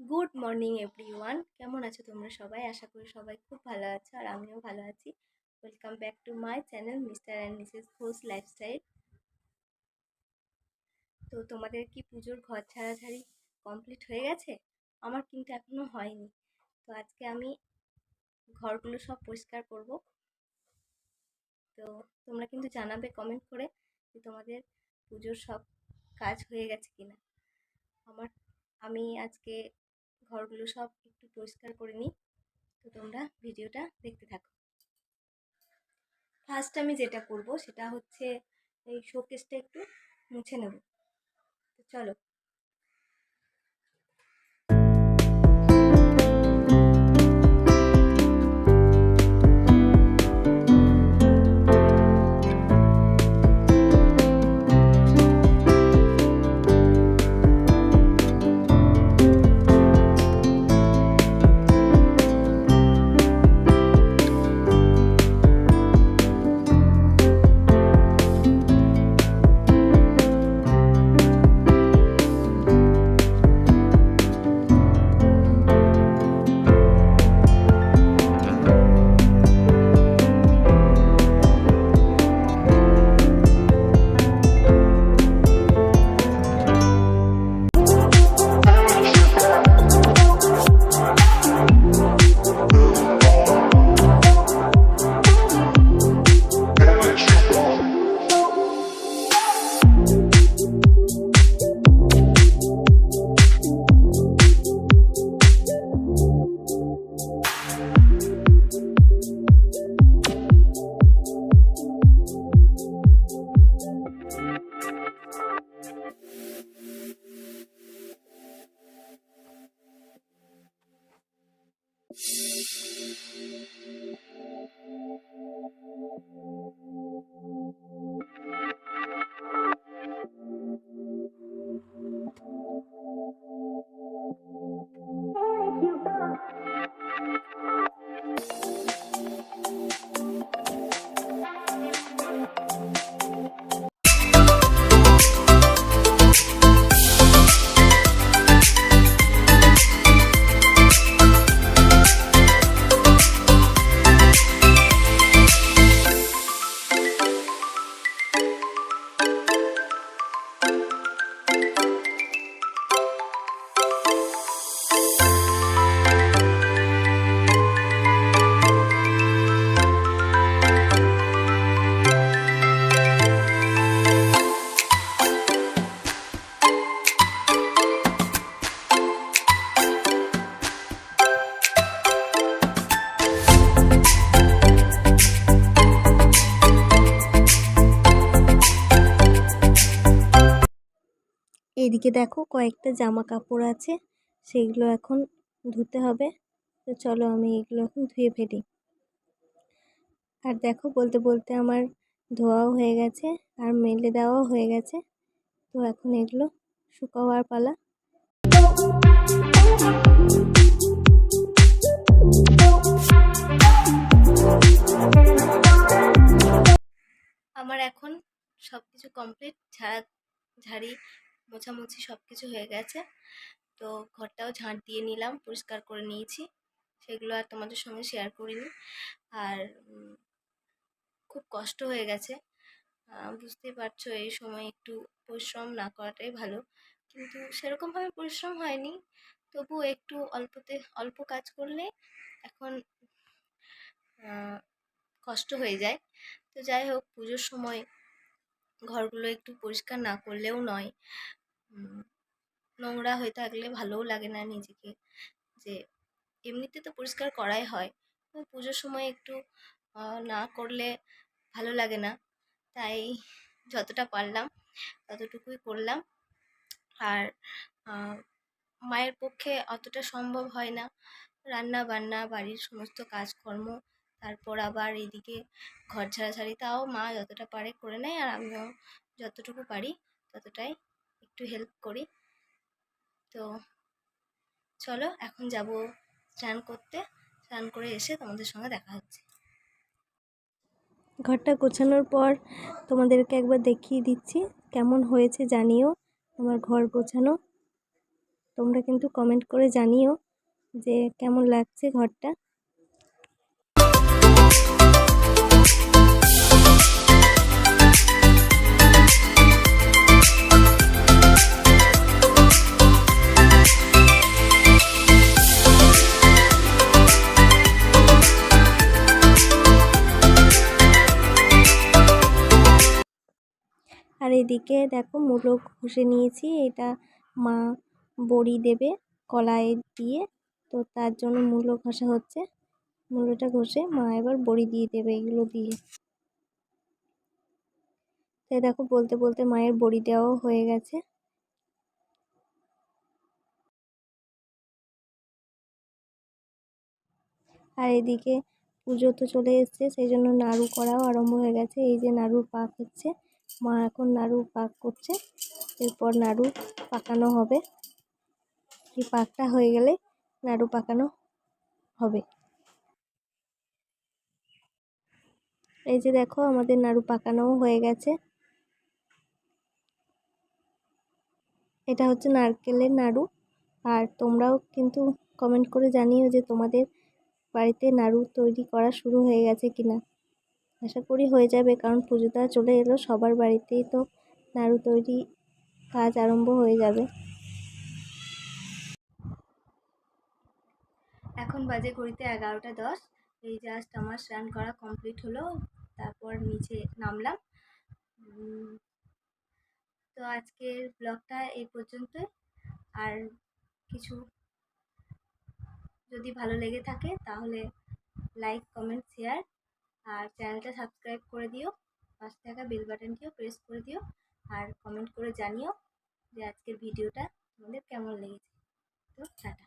Good morning everyone কেমন আছো তোমরা সবাই? আশা করি সবাই খুব ভালো আছো আর আমিও ভালো আছি। Welcome back to my channel mister and missus Ghosh lifestyle তো তোমাদের কি পুজোর ঘর ছাড়াছাড়ি কমপ্লিট হয়ে গেছে? আমার কিন্তু এখনও হয়নি। তো আজকে আমি ঘরগুলো সব পরিষ্কার করব। তো তোমরা কিন্তু জানাবে কমেন্ট করে যে তোমাদের পুজোর সব কাজ হয়ে গেছে কিনা। আমার, আমি আজকে ঘরগুলো সব একটু পরিষ্কার করে নিই। তো তোমরা ভিডিওটা দেখতে থাকো। ফার্স্ট আমি যেটা করব সেটা হচ্ছে এই শোকেসটা একটু মুছে নেব। তো চলো। Thank you. এইদিকে দেখো কয়েকটা জামা কাপড় আছে, সেগুলো এখন ধুতে হবে। তো চলো আমি এগুলো এখন ধুয়ে ফেলি। আর দেখো বলতে বলতে আমার ধোয়াও হয়ে গেছে আর মেলে দেওয়াও হয়ে গেছে। তো এখন এগুলো শুকাওয়ার পালা। আমার এখন সব কিছু কমপ্লিট ঝাড়া ঝাড়ি মোছামুছি সব কিছু হয়ে গেছে। তো ঘরটাও ঝাঁট দিয়ে নিলাম, পরিষ্কার করে নিয়েছি। সেগুলো আর তোমাদের সঙ্গে শেয়ার করিনি। আর খুব কষ্ট হয়ে গেছে। বুঝতেই পারছ এই সময় একটু পরিশ্রম না করাটাই ভালো। কিন্তু সেরকমভাবে পরিশ্রম হয়নি। তবু একটু অল্পতে, অল্প কাজ করলে এখন কষ্ট হয়ে যায়। তো যাই হোক, পুজোর সময় ঘরগুলো একটু পরিষ্কার না করলেও নয়। নোংরা হয়ে থাকলে ভালোও লাগে না নিজেকে। যে এমনিতে তো পরিষ্কার করাই হয় পুজোর সময় একটু না করলে ভালো লাগে না। তাই যতটা পারলাম, ততটুকুই করলাম। আর মায়ের পক্ষে অতটা সম্ভব হয় না। রান্না বান্না বাড়ির সমস্ত কাজকর্ম, তারপর আবার এদিকে ঘর ঝাড়াঝাড়ি তাও মা যতটা পারে করে নেয়, আর আমিও যতটুকু পারি ততটাই একটু হেল্প করি। তো চলো, এখন যাব স্নান করতে। স্নান করে এসে তোমাদের সঙ্গে দেখা হচ্ছে। ঘরটা গোছানোর পর তোমাদেরকে একবার দেখিয়ে দিচ্ছি, কেমন হয়েছে জানিও আমার ঘর গোছানো। তোমরা কিন্তু কমেন্ট করে জানিও যে কেমন লাগছে ঘরটা। এদিকে দেখো মূলো ঘষে নিয়েছি, এটা মা বড়ি দেবে কলায় দিয়ে, তো তার জন্য মূলো ঘষা হচ্ছে। মূলোটা ঘষে মা এবার বড়ি দিয়ে দেবে এগুলো দিয়ে। তো দেখো বলতে বলতে মায়ের বড়ি দেওয়াও হয়ে গেছে। আর এদিকে পুজো তো চলে এসছে, সেই জন্য নাড়ু করাও আরম্ভ হয়ে গেছে। এই যে নাড়ুর পাক হচ্ছে মা এখন নাড়ু পাক করছে, এরপর নাড়ু পাকানো হবে। এই পাকটা হয়ে গেলে নাড়ু পাকানো হবে। এই যে দেখো, আমাদের নাড়ু পাকানোও হয়ে গেছে। এটা হচ্ছে নারকেলের নাড়ু। আর তোমরাও কিন্তু কমেন্ট করে জানিও যে তোমাদের বাড়িতে নাড়ু তৈরি করা শুরু হয়ে গেছে কিনা। আশা করি হয়ে যাবে। কারণ পুজোটা চলে এলো, সবার বাড়িতেই তো নাড়ু তৈরি কাজ আরম্ভ হয়ে যাবে। এখন বাজে ঘড়িতে এগারোটা দশ। এই জাস্ট আমার স্নান করা কমপ্লিট হলো, তারপর নিচে নামলাম। তো আজকের ব্লগটা এই পর্যন্তই। আর কিছু যদি ভালো লেগে থাকে, তাহলে লাইক কমেন্ট শেয়ার আর চ্যানেলটা সাবস্ক্রাইব করে দিও, পাশে থাকা বেল বাটনটিও প্রেস করে দিও, আর কমেন্ট করে জানিও যে আজকের ভিডিওটা তোমাদের কেমন লেগেছে। তো টাটা।